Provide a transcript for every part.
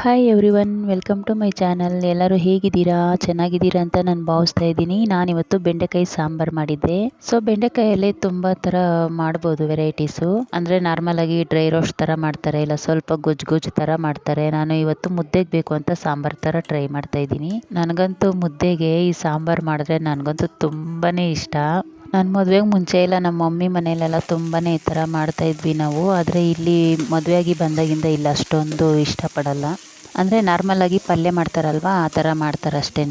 Hi everyone welcome to my channel ಎಲ್ಲರೂ ಹೇಗಿದ್ದೀರಾ? ಚೆನ್ನಾಗಿದ್ದೀರಾ ಅಂತ ನಾನು ಭಾವಿಸ್ತಾ ಇದ್ದೀನಿ. ನಾನಿವತ್ತು ಬೆಂಡೆಕಾಯಿ ಸಾಂಬಾರು ಮಾಡಿದ್ದೆ. ಸೊ ಬೆಂಡೆಕಾಯಲ್ಲೇ ತುಂಬ ಥರ ಮಾಡ್ಬೋದು ವೆರೈಟೀಸು ಅಂದರೆ ನಾರ್ಮಲ್ ಆಗಿ ಡ್ರೈ ರೋಸ್ಟ್ ಥರ ಮಾಡ್ತಾರೆ, ಇಲ್ಲ ಸ್ವಲ್ಪ ಗೊಜ್ಜು ಗೊಜ್ಜು ಥರ ಮಾಡ್ತಾರೆ. ನಾನು ಇವತ್ತು ಮುದ್ದೆಗೆ ಬೇಕು ಅಂತ ಸಾಂಬಾರು ಥರ ಟ್ರೈ ಮಾಡ್ತಾ ಇದ್ದೀನಿ. ನನಗಂತೂ ಮುದ್ದೆಗೆ ಈ ಸಾಂಬಾರು ಮಾಡಿದ್ರೆ ನನಗಂತೂ ತುಂಬಾ ಇಷ್ಟ. ನಾನು ಮದುವೆಗೆ ಮುಂಚೆ ಎಲ್ಲ ನಮ್ಮ ಮಮ್ಮಿ ಮನೆಯಲ್ಲೆಲ್ಲ ತುಂಬಾ ಈ ಥರ ಮಾಡ್ತಾ ಇದ್ವಿ ನಾವು. ಆದರೆ ಇಲ್ಲಿ ಮದುವೆಯಾಗಿ ಬಂದಾಗಿಂದ ಇಲ್ಲ ಅಷ್ಟೊಂದು ಇಷ್ಟಪಡಲ್ಲ. ಅಂದರೆ ನಾರ್ಮಲಾಗಿ ಪಲ್ಯ ಮಾಡ್ತಾರಲ್ವ, ಆ ಥರ ಮಾಡ್ತಾರೆ ಅಷ್ಟೇ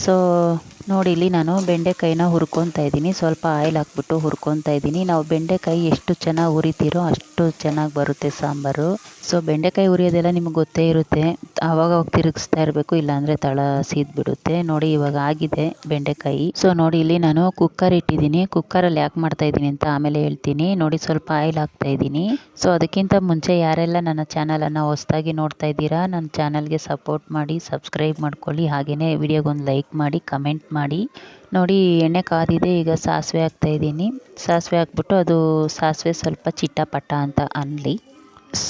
ಸೊ ನೋಡಿ, ಇಲ್ಲಿ ನಾನು ಬೆಂಡೆಕಾಯಿನ ಹುರ್ಕೊತಾ ಇದ್ದೀನಿ. ಸ್ವಲ್ಪ ಆಯಿಲ್ ಹಾಕ್ಬಿಟ್ಟು ಹುರ್ಕೊತಾ ಇದ್ದೀನಿ. ನಾವು ಬೆಂಡೆಕಾಯಿ ಎಷ್ಟು ಚೆನ್ನಾಗಿ ಹುರಿತೀರೋ ಅಷ್ಟು ಚೆನ್ನಾಗಿ ಬರುತ್ತೆ ಸಾಂಬಾರು. ಸೊ, ಬೆಂಡೆಕಾಯಿ ಹುರಿಯೋದೆಲ್ಲ ನಿಮ್ಗೆ ಗೊತ್ತೇ ಇರುತ್ತೆ. ಆವಾಗ ಅವಾಗ ತಿರುಗಿಸ್ತಾ ಇರಬೇಕು, ಇಲ್ಲಾಂದರೆ ತಳ ಸೀದ್ಬಿಡುತ್ತೆ. ನೋಡಿ, ಇವಾಗ ಆಗಿದೆ ಬೆಂಡೆಕಾಯಿ. ಸೊ, ನೋಡಿ, ಇಲ್ಲಿ ನಾನು ಕುಕ್ಕರ್ ಇಟ್ಟಿದ್ದೀನಿ. ಕುಕ್ಕರಲ್ಲಿ ಯಾಕೆ ಮಾಡ್ತಾ ಇದ್ದೀನಿ ಅಂತ ಆಮೇಲೆ ಹೇಳ್ತೀನಿ. ನೋಡಿ, ಸ್ವಲ್ಪ ಆಯಿಲ್ ಹಾಕ್ತಾ ಇದ್ದೀನಿ. ಸೊ, ಅದಕ್ಕಿಂತ ಮುಂಚೆ ಯಾರೆಲ್ಲ ನನ್ನ ಚಾನಲನ್ನು ಹೊಸದಾಗಿ ನೋಡ್ತಾ ಇದ್ದೀರಾ, ನನ್ನ ಚಾನಲ್ಗೆ ಸಪೋರ್ಟ್ ಮಾಡಿ, ಸಬ್ಸ್ಕ್ರೈಬ್ ಮಾಡ್ಕೊಳ್ಳಿ. ಹಾಗೆಯೇ ವಿಡಿಯೋಗೊಂದು ಲೈಕ್ ಮಾಡಿ, ಕಮೆಂಟ್ ಮಾಡಿ ನೋಡಿ ಎಣ್ಣೆ ಕಾದಿದೆ, ಈಗ ಸಾಸಿವೆ ಹಾಕ್ತಾ ಇದ್ದೀನಿ. ಸಾಸಿವೆ ಹಾಕ್ಬಿಟ್ಟು ಅದು ಸಾಸಿವೆ ಸ್ವಲ್ಪ ಚಿಟ್ಟಪಟ್ಟ ಅಂತ ಅನ್ನಲಿ.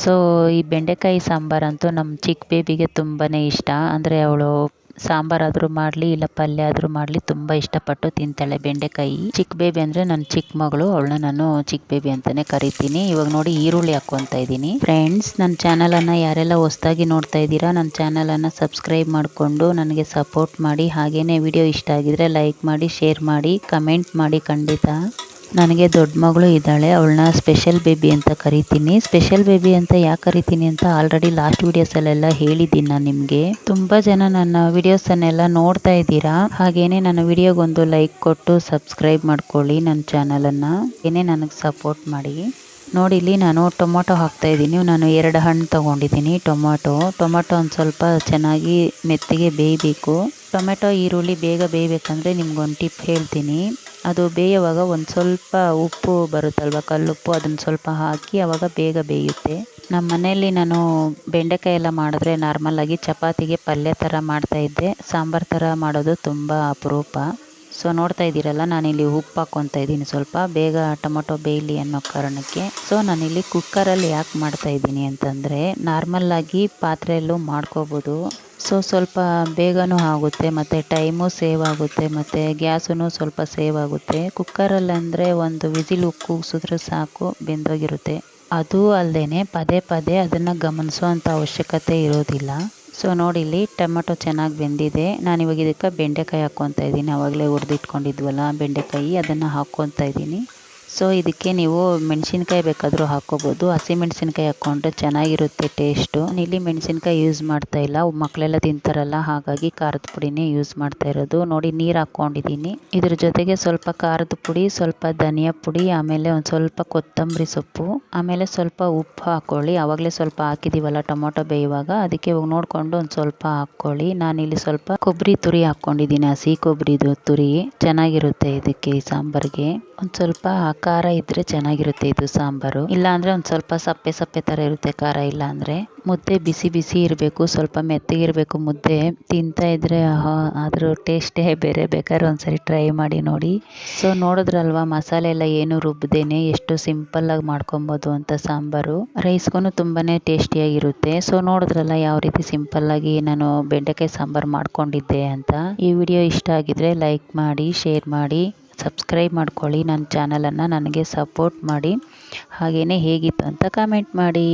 ಸೊ ಈ ಬೆಂಡೆಕಾಯಿ ಸಾಂಬಾರಂತೂ ನಮ್ಮ ಚಿಕ್ಕ ಬೇಬಿಗೆ ತುಂಬಾ ಇಷ್ಟ. ಅಂದರೆ ಅವಳು ಸಾಂಬಾರಾದರೂ ಮಾಡಲಿ, ಇಲ್ಲ ಪಲ್ಯ ಆದರೂ ಮಾಡಲಿ, ತುಂಬ ಇಷ್ಟಪಟ್ಟು ತಿಂತಾಳೆ ಬೆಂಡೆಕಾಯಿ. ಚಿಕ್ಕ ಬೇಬಿ ಅಂದರೆ ನನ್ನ ಚಿಕ್ಕ ಮಗಳು, ಅವಳನ್ನ ನಾನು ಚಿಕ್ಕ ಬೇಬಿ ಅಂತಲೇ ಕರಿತೀನಿ. ಇವಾಗ ನೋಡಿ ಈರುಳ್ಳಿ ಹಾಕ್ಕೊತಾ ಇದ್ದೀನಿ. ಫ್ರೆಂಡ್ಸ್ ನನ್ನ ಚಾನಲನ್ನು ಯಾರೆಲ್ಲ ಹೊಸದಾಗಿ ನೋಡ್ತಾ ಇದ್ದೀರಾ ನನ್ನ ಚಾನಲನ್ನು ಸಬ್ಸ್ಕ್ರೈಬ್ ಮಾಡಿಕೊಂಡು ನನಗೆ ಸಪೋರ್ಟ್ ಮಾಡಿ. ಹಾಗೇನೇ ವಿಡಿಯೋ ಇಷ್ಟ ಆಗಿದ್ರೆ ಲೈಕ್ ಮಾಡಿ ಶೇರ್ ಮಾಡಿ ಕಮೆಂಟ್ ಮಾಡಿ ಖಂಡಿತ. ನನಗೆ ದೊಡ್ಡ ಮಗಳು ಇದ್ದಾಳೆ, ಅವಳನ್ನ ಸ್ಪೆಷಲ್ ಬೇಬಿ ಅಂತ ಕರಿತೀನಿ. ಸ್ಪೆಷಲ್ ಬೇಬಿ ಅಂತ ಯಾಕೆ ಕರಿತೀನಿ ಅಂತ ಆಲ್ರೆಡಿ ಲಾಸ್ಟ್ ವಿಡಿಯೋಸಲ್ಲೆಲ್ಲ ಹೇಳಿದ್ದೀನಿ ನಾನು ನಿಮಗೆ. ತುಂಬ ಜನ ನನ್ನ ವಿಡಿಯೋಸನ್ನೆಲ್ಲ ನೋಡ್ತಾ ಇದ್ದೀರಾ. ಹಾಗೇನೆ ನನ್ನ ವಿಡಿಯೋಗೊಂದು ಲೈಕ್ ಕೊಟ್ಟು ಸಬ್ಸ್ಕ್ರೈಬ್ ಮಾಡ್ಕೊಳ್ಳಿ ನನ್ನ ಚಾನಲನ್ನು ಏನೇ ನನಗೆ ಸಪೋರ್ಟ್ ಮಾಡಿ. ನೋಡಿ, ಇಲ್ಲಿ ನಾನು ಟೊಮೊಟೊ ಹಾಕ್ತಾ ಇದ್ದೀನಿ. ನಾನು ಎರಡು ಹಣ್ಣು ತೊಗೊಂಡಿದ್ದೀನಿ ಟೊಮೊಟೊ. ಟೊಮೊಟೊ ಒಂದು ಸ್ವಲ್ಪ ಚೆನ್ನಾಗಿ ಮೆತ್ತಗೆ ಬೇಯಬೇಕು. ಟೊಮೆಟೊ, ಈರುಳ್ಳಿ ಬೇಗ ಬೇಯಬೇಕಂದ್ರೆ ನಿಮ್ಗೊಂದು ಟಿಪ್ ಹೇಳ್ತೀನಿ. ಅದು ಬೇಯುವಾಗ ಒಂದು ಸ್ವಲ್ಪ ಉಪ್ಪು ಬರುತ್ತಲ್ವ, ಕಲ್ಲುಪ್ಪು ಅದನ್ನು ಸ್ವಲ್ಪ ಹಾಕಿ ಅವಾಗ ಬೇಗ ಬೇಯುತ್ತೆ. ನಮ್ಮ ಮನೆಯಲ್ಲಿ ನಾನು ಬೆಂಡೆಕಾಯಿ ಎಲ್ಲ ಮಾಡಿದ್ರೆ ನಾರ್ಮಲಾಗಿ ಚಪಾತಿಗೆ ಪಲ್ಯ ಥರ ಮಾಡ್ತಾಯಿದ್ದೆ ಸಾಂಬಾರು ಥರ ಮಾಡೋದು ತುಂಬ ಅಪರೂಪ. ಸೊ ನೋಡ್ತಾ ಇದ್ದೀರಲ್ಲ, ನಾನಿಲ್ಲಿ ಉಪ್ಪು ಹಾಕ್ಕೊತಾ ಇದ್ದೀನಿ ಸ್ವಲ್ಪ. ಬೇಗ ಟೊಮೊಟೊ ಬೇಯಲಿ ಅನ್ನೋ ಕಾರಣಕ್ಕೆ. ಸೊ ನಾನಿಲ್ಲಿ ಕುಕ್ಕರಲ್ಲಿ ಯಾಕೆ ಮಾಡ್ತಾ ಇದ್ದೀನಿ ಅಂತಂದರೆ ನಾರ್ಮಲ್ಲಾಗಿ ಪಾತ್ರೆಯಲ್ಲೂ ಮಾಡ್ಕೋಬೋದು. ಸೊ ಸ್ವಲ್ಪ ಬೇಗನೂ ಆಗುತ್ತೆ, ಮತ್ತು ಟೈಮು ಸೇವ್ ಆಗುತ್ತೆ, ಮತ್ತು ಗ್ಯಾಸೂ ಸ್ವಲ್ಪ ಸೇವ್ ಆಗುತ್ತೆ. ಕುಕ್ಕರಲ್ಲಿ ಅಂದರೆ ಒಂದು ವಿಸಿಲ್ ಕೂಗಿಸಿದ್ರೆ ಸಾಕು, ಬೆಂದೋಗಿರುತ್ತೆ. ಅದು ಅಲ್ಲದೆ ಪದೇ ಪದೇ ಅದನ್ನು ಗಮನಿಸುವಂತ ಅವಶ್ಯಕತೆ ಇರೋದಿಲ್ಲ. ಸೊ ನೋಡಿ ಇಲ್ಲಿ ಟೊಮೆಟೊ ಚೆನ್ನಾಗಿ ಬೆಂದಿದೆ. ನಾನು ಇವಾಗ ಇದಕ್ಕೆ ಬೆಂಡೆಕಾಯಿ ಹಾಕ್ಕೊತಾ ಇದ್ದೀನಿ. ಆವಾಗಲೇ ಹುರಿದಿಟ್ಕೊಂಡಿದ್ವಲ್ಲ, ಬೆಂಡೆಕಾಯಿ, ಅದನ್ನು ಹಾಕ್ಕೊತಾ ಇದ್ದೀನಿ. ಸೊ ಇದಕ್ಕೆ ನೀವು ಮೆಣಸಿನ್ಕಾಯಿ ಬೇಕಾದರೂ ಹಾಕ್ಕೋಬೋದು ಹಸಿಮೆಣ್ಸಿನ್ಕಾಯಿ ಹಾಕ್ಕೊಂಡ್ರೆ ಚೆನ್ನಾಗಿರುತ್ತೆ ಟೇಸ್ಟು ಇಲ್ಲಿ ಮೆಣಸಿನ್ಕಾಯಿ ಯೂಸ್ ಮಾಡ್ತಾ ಇಲ್ಲ. ಮಕ್ಕಳೆಲ್ಲ ತಿಂತಾರಲ್ಲ, ಹಾಗಾಗಿ ಖಾರದ ಪುಡಿನೇ ಯೂಸ್ ಮಾಡ್ತಾ ಇರೋದು. ನೋಡಿ, ನೀರು ಹಾಕ್ಕೊಂಡಿದ್ದೀನಿ ಇದ್ರ ಜೊತೆಗೆ ಸ್ವಲ್ಪ ಖಾರದ ಪುಡಿ, ಸ್ವಲ್ಪ ಧನಿಯಾ ಪುಡಿ, ಆಮೇಲೆ ಒಂದು ಸ್ವಲ್ಪ ಕೊತ್ತಂಬರಿ ಸೊಪ್ಪು, ಆಮೇಲೆ ಸ್ವಲ್ಪ ಉಪ್ಪು ಹಾಕ್ಕೊಳ್ಳಿ ಆವಾಗಲೇ ಸ್ವಲ್ಪ ಹಾಕಿದ್ದೀವಲ್ಲ ಟೊಮೊಟೊ ಬೇಯುವಾಗ. ಅದಕ್ಕೆ ಇವಾಗ ನೋಡಿಕೊಂಡು ಒಂದು ಸ್ವಲ್ಪ ಹಾಕ್ಕೊಳ್ಳಿ ಇಲ್ಲಿ ಸ್ವಲ್ಪ ಕೊಬ್ಬರಿ ತುರಿ ಹಾಕ್ಕೊಂಡಿದ್ದೀನಿ ಹಸಿ ಕೊಬ್ಬರಿದು ತುರಿ. ಚೆನ್ನಾಗಿರುತ್ತೆ ಇದಕ್ಕೆ ಈ ಸಾಂಬಾರಿಗೆ. ಒಂದು ಸ್ವಲ್ಪ ಖಾರ ಇದ್ರೆ ಚೆನ್ನಾಗಿರುತ್ತೆ ಇದು ಸಾಂಬಾರು. ಇಲ್ಲ ಅಂದ್ರೆ ಒಂದು ಸ್ವಲ್ಪ ಸಪ್ಪೆ ಸಪ್ಪೆ ತರ ಇರುತ್ತೆ ಖಾರ ಇಲ್ಲ ಅಂದರೆ ಮುದ್ದೆ ಬಿಸಿ ಬಿಸಿ ಇರಬೇಕು, ಸ್ವಲ್ಪ ಮೆತ್ತಗಿರಬೇಕು ಮುದ್ದೆ. ತಿಂತಾ ಇದ್ರೆ ಅದ್ರ ಟೇಸ್ಟೇ ಬೇರೆ, ಬೇಕಾದ್ರೆ ಒಂದ್ಸರಿ ಟ್ರೈ ಮಾಡಿ ನೋಡಿ. ಸೊ ನೋಡಿದ್ರಲ್ವಾ, ಮಸಾಲೆ ಎಲ್ಲ ಏನು ರುಬ್ಬದೇನೆ ಎಷ್ಟು ಸಿಂಪಲ್ ಆಗಿ ಮಾಡ್ಕೊಬೋದು ಅಂತ ಸಾಂಬಾರು. ರೈಸ್ಗೂ ತುಂಬಾ ಟೇಸ್ಟಿಯಾಗಿರುತ್ತೆ. ಸೊ ನೋಡಿದ್ರಲ್ಲ ಯಾವ ರೀತಿ ಸಿಂಪಲ್ ಆಗಿ ನಾನು ಬೆಂಡೆಕಾಯಿ ಸಾಂಬಾರು ಮಾಡ್ಕೊಂಡಿದ್ದೆ ಅಂತ. ಈ ವಿಡಿಯೋ ಇಷ್ಟ ಆಗಿದ್ರೆ ಲೈಕ್ ಮಾಡಿ ಶೇರ್ ಮಾಡಿ. ಸಬ್ಸ್ಕ್ರೈಬ್ ಮಾಡ್ಕೊಳ್ಳಿ. ನನ್ನ ಚಾನಲನ್ನು ನನಗೆ ಸಪೋರ್ಟ್ ಮಾಡಿ. ಹಾಗೆಯೇ ಹೇಗಿತ್ತು ಅಂತ ಕಮೆಂಟ್ ಮಾಡಿ.